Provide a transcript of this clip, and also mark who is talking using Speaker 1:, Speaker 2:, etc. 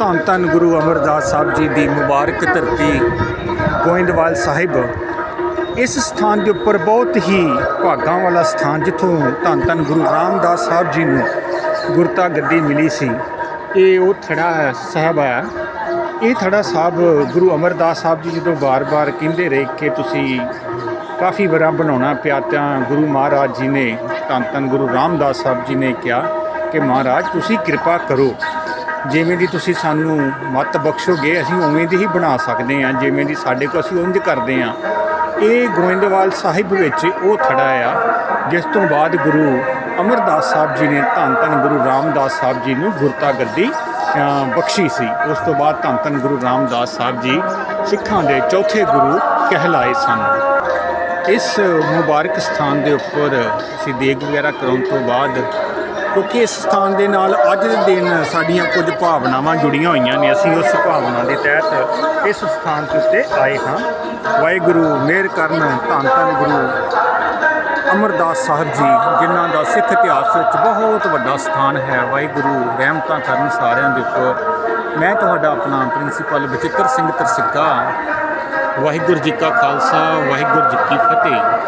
Speaker 1: ਧੰਨ ਧੰਨ ਗੁਰੂ ਅਮਰਦਾਸ ਸਾਹਿਬ ਜੀ ਦੀ ਮੁਬਾਰਕ ਧਰਤੀ ਗੋਇੰਦਵਾਲ ਸਾਹਿਬ। ਇਸ ਸਥਾਨ ਦੇ ਉੱਪਰ ਬਹੁਤ ਹੀ ਭਾਗਾਂ ਵਾਲਾ ਸਥਾਨ ਜਿੱਥੋਂ ਧੰਨ ਧੰਨ ਗੁਰੂ ਰਾਮਦਾਸ ਸਾਹਿਬ ਜੀ ਨੂੰ ਗੁਰਤਾ ਗੱਦੀ ਮਿਲੀ ਸੀ। ਇਹ ਉਹ ਥੜਾ ਸਾਹਿਬ ਹੈ ਇਹ ਥੜਾ ਸਾਹਿਬ ਗੁਰੂ ਅਮਰਦਾਸ ਸਾਹਿਬ ਜੀ ਜਦੋਂ ਬਾਰ-ਬਾਰ ਕਹਿੰਦੇ ਰਹੇ ਕਿ ਤੁਸੀਂ ਕਾਫੀ ਵਾਰਾਂ ਬਣਾਉਣਾ ਪਿਆ ਤਾਂ ਗੁਰੂ ਮਹਾਰਾਜ ਜੀ ਨੇ, ਧੰਨ ਧੰਨ ਗੁਰੂ ਰਾਮਦਾਸ ਸਾਹਿਬ ਜੀ ਨੇ ਕਿਹਾ ਕਿ ਮਹਾਰਾਜ, ਤੁਸੀਂ ਕਿਰਪਾ ਕਰੋ। ਜਿਵੇਂ ਦੀ ਤੁਸੀਂ ਸਾਨੂੰ ਮਤ ਬਖਸ਼ੋਗੇ, ਅਸੀਂ ਉਵੇਂ ਦੀ ਹੀ ਬਣਾ ਸਕਦੇ ਹਾਂ। ਜਿਵੇਂ ਦੀ ਸਾਡੇ ਕੋਲ ਅਸੀਂ ਉਂਝ ਕਰਦੇ ਹਾਂ। ਇਹ ਗੋਇੰਦਵਾਲ ਸਾਹਿਬ ਵਿੱਚ ਉਹ ਥੜਾ ਆ, ਜਿਸ ਤੋਂ ਬਾਅਦ ਗੁਰੂ ਅਮਰਦਾਸ ਸਾਹਿਬ ਜੀ ਨੇ ਧੰਨ ਧੰਨ ਗੁਰੂ ਰਾਮਦਾਸ ਸਾਹਿਬ ਜੀ ਨੂੰ ਗੁਰਤਾ ਗੱਦੀ ਬਖਸ਼ੀ ਸੀ। ਉਸ ਤੋਂ ਬਾਅਦ ਧੰਨ ਧੰਨ ਗੁਰੂ ਰਾਮਦਾਸ ਸਾਹਿਬ ਜੀ ਸਿੱਖਾਂ ਦੇ ਚੌਥੇ ਗੁਰੂ ਕਹਿਲਾਏ ਸਨ। ਇਸ ਮੁਬਾਰਕ ਸਥਾਨ ਦੇ ਉੱਪਰ ਅਸੀਂ ਦੇਗ ਵਗੈਰਾ ਕਰਾਉਣ ਤੋਂ ਬਾਅਦ ਕਿਉਂਕਿ ਇਸ ਸਥਾਨ ਦੇ ਨਾਲ ਅੱਜ ਦੇ ਦਿਨ ਸਾਡੀਆਂ ਕੁਝ ਭਾਵਨਾਵਾਂ ਜੁੜੀਆਂ ਹੋਈਆਂ ਨੇ। ਅਸੀਂ ਉਸ ਭਾਵਨਾ ਦੇ ਤਹਿਤ ਇਸ ਸਥਾਨ ਦੇ ਉੱਤੇ ਆਏ ਹਾਂ। ਵਾਹਿਗੁਰੂ ਮਿਹਰ ਕਰਨ, ਧੰਨ ਧੰਨ ਗੁਰੂ ਅਮਰਦਾਸ ਸਾਹਿਬ ਜੀ, ਜਿਨ੍ਹਾਂ ਦਾ ਸਿੱਖ ਇਤਿਹਾਸ ਵਿੱਚ ਬਹੁਤ ਵੱਡਾ ਸਥਾਨ ਹੈ। ਵਾਹਿਗੁਰੂ, ਰਹਿਮਤਾਂ ਕਰਨ ਸਾਰਿਆਂ ਦੇ ਉੱਪਰ। ਮੈਂ ਤੁਹਾਡਾ ਆਪਣਾ ਪ੍ਰਿੰਸੀਪਲ ਬਚਿੱਤਰ ਸਿੰਘ ਤਰਸਿੱਕਾ ਵਾਹਿਗੁਰੂ ਜੀ ਕਾ ਖਾਲਸਾ, ਵਾਹਿਗੁਰੂ ਜੀ ਕੀ ਫਤਿਹ।